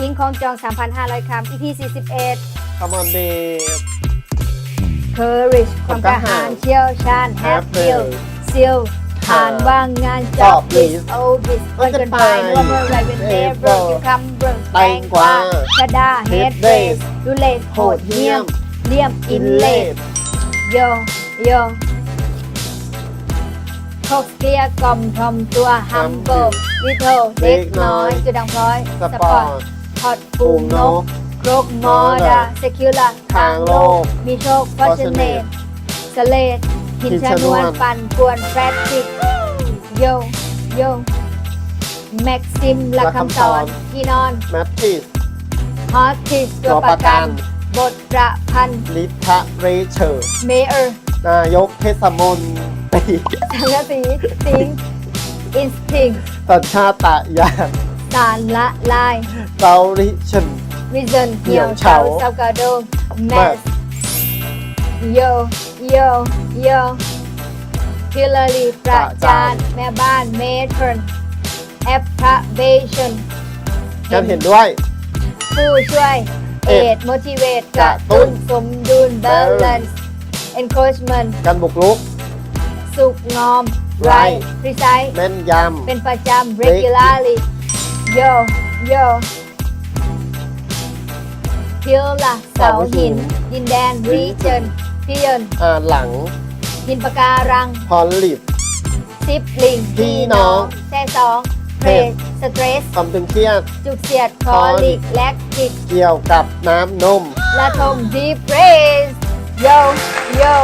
อิงของจอง 3,500 คำ EP 41คำมันเบ Courage ความกล้าหาญเชี่ยวชาญ Have feel ซิลผ่านว่างงาน Job list o b i s เอินกันไปว่าเมื่อไรเป็นเดฟเบิร์กคำเบิร์กแตงกวาชะดา Head race ดูเลสโหดเหี้ยม เลี่ยมอินเลส โยโยโคกเกียกล่อมทอมตัวฮัมเบิร์ลิโทเด็กน้อยจุดดังพลอยสสปปออร์ร์ตตพ อดปูงนกครกมอดาเซคิวลาทางโลก มีโชคฟอร์ชเนตสเลดหินชนวนปั่นกวนแฟรติกโยโยแม็กซิมละคำสอนที่นอนแมททิสฮอตทิสตัวประกันบทประพันธ์ลิทะเรเชอร์เมเออร์นายกเทศมนตรีสังกะสีสิงอินสติ้งสัญชาตญาณ สารละลายเซาริชันวิจนเหี่ยวเหี่ยวเฉาเฉาเซากระโดงแมแมสสโยโยโยพิลลีประจานแม่บ้านเมทรนแอปพระเบชันกันเห็นด้วย ผู้ช่วยเอเอ็ดดโมทิเวตกกระระตุ้ตุ้นนสมดุล balance encouragement กันบุกรุก สุกงอม right Right precise แม่นยเป็นประจำ regularly yo yo พิลละเสาหิน ดินแดน region พิยนำอ่านหลัง หินปะการังพอลลิปซิปลิงพี่น้อง แซ่สองเพรสสเตรส ความตึงเครียด จุกเสียด คอลิก แลคติก เกี่ยวกับน้ำนม ละทมดีเพรส yo yo